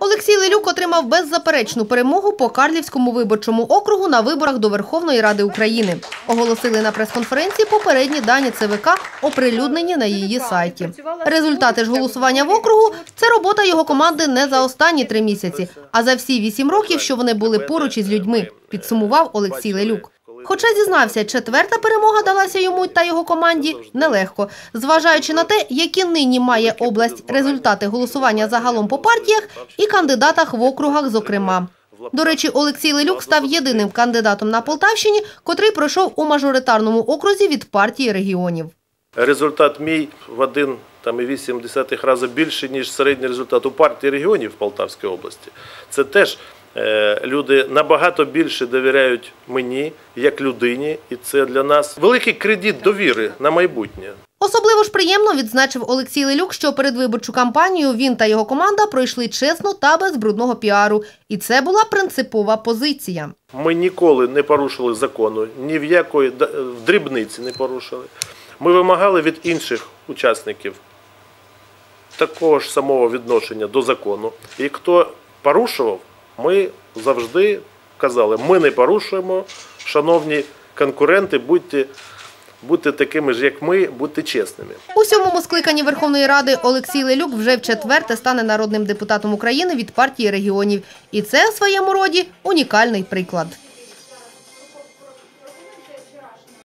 Олексій Лелюк отримав беззаперечну перемогу по Карлівському виборчому округу на виборах до Верховної Ради України. Оголосили на прес-конференції попередні дані ЦВК, оприлюднені на її сайті. Результати ж голосування в округу – це робота його команди не за останні три місяці, а за всі вісім років, що вони були поруч із людьми, підсумував Олексій Лелюк. Хоча зізнався, четверта перемога далася йому та його команді нелегко. Зважаючи на те, які нині має область результати голосування загалом по партіях і кандидатах в округах, зокрема. До речі, Олексій Лелюк став єдиним кандидатом на Полтавщині, котрий пройшов у мажоритарному окрузі від партії регіонів. Результат мій в 1,8 рази більший, ніж середній результат у партії регіонів в Полтавській області. Це теж люди набагато більше довіряють мені як людині, і це для нас великий кредит довіри на майбутнє. Особливо ж приємно відзначив Олексій Лелюк, що передвиборчу кампанію він та його команда пройшли чесно та без брудного піару. І це була принципова позиція. Ми ніколи не порушили закону, ні в якої в дрібниці не порушили. Ми вимагали від інших учасників такого ж самого відношення до закону. І хто порушував, ми завжди казали, ми не порушуємо, шановні конкуренти, будьте, Бути такими ж, як ми, бути чесними. У сьомому скликанні Верховної Ради Олексій Лелюк вже в четверте стане народним депутатом України від партії регіонів. І це у своєму роді унікальний приклад.